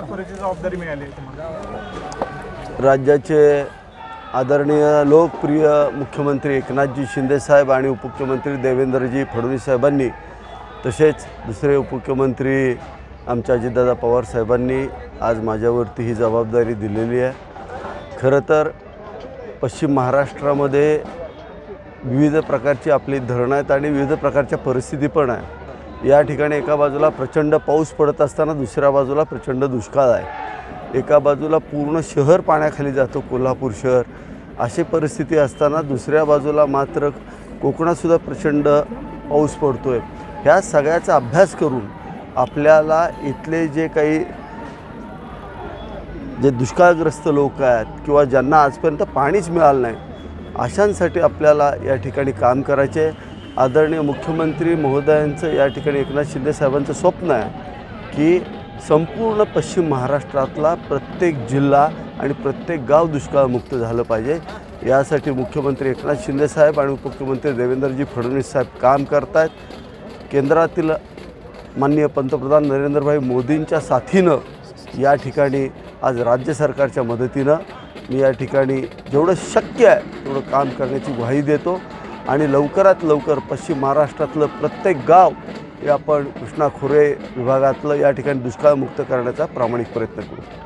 जबाबदारी मिळाली राज्याचे आदरणीय लोकप्रिय मुख्यमंत्री एकनाथजी शिंदेसाहेब आणि उपमुख्यमंत्री देवेंद्रजी फडणवीस साहेबांनी तसेच दुसरे उपमुख्यमंत्री आमच्या अजितदादा पवार साहेबांनी आज माझ्यावरती ही जबाबदारी दिलेली आहे. खरं तर पश्चिम महाराष्ट्रामध्ये विविध प्रकारची आपली धरणं आहेत आणि विविध प्रकारच्या परिस्थिती पण आहे या ठिकाणी एका बाजूला प्रचंड पाऊस पडत असताना दुसऱ्या बाजूला प्रचंड दुष्काळ आहे. एका बाजूला पूर्ण शहर पाण्याखाली जातो कोल्हापूर शहर. अशी परिस्थिती असताना दुसऱ्या बाजूला मात्र कोकणातसुद्धा प्रचंड पाऊस पडतो आहे ह्या सगळ्याचा अभ्यास करून आपल्याला इथले जे काही जे दुष्काळग्रस्त लोक आहेत किंवा ज्यांना आजपर्यंत पाणीच मिळालं नाही अशांसाठी आपल्याला या ठिकाणी काम करायचे आहे. आदरणीय मुख्यमंत्री महोदयांचं या ठिकाणी एकनाथ शिंदे साहेबांचं स्वप्न आहे की संपूर्ण पश्चिम महाराष्ट्रातला प्रत्येक जिल्हा आणि प्रत्येक गाव दुष्काळमुक्त झालं पाहिजे. यासाठी मुख्यमंत्री एकनाथ शिंदे साहेब आणि उपमुख्यमंत्री देवेंद्रजी फडणवीस साहेब काम करत आहेत केंद्रातील माननीय पंतप्रधान नरेंद्रभाई मोदींच्या साथीनं या ठिकाणी आज राज्य सरकारच्या मदतीनं मी या ठिकाणी जेवढं शक्य आहे तेवढं काम करण्याची ग्वाही देतो. आणि लवकरात लवकर पश्चिम महाराष्ट्रातलं प्रत्येक गाव हे आपण कृष्णा खोरे विभागातलं या ठिकाणी दुष्काळमुक्त करण्याचा प्रामाणिक प्रयत्न करू.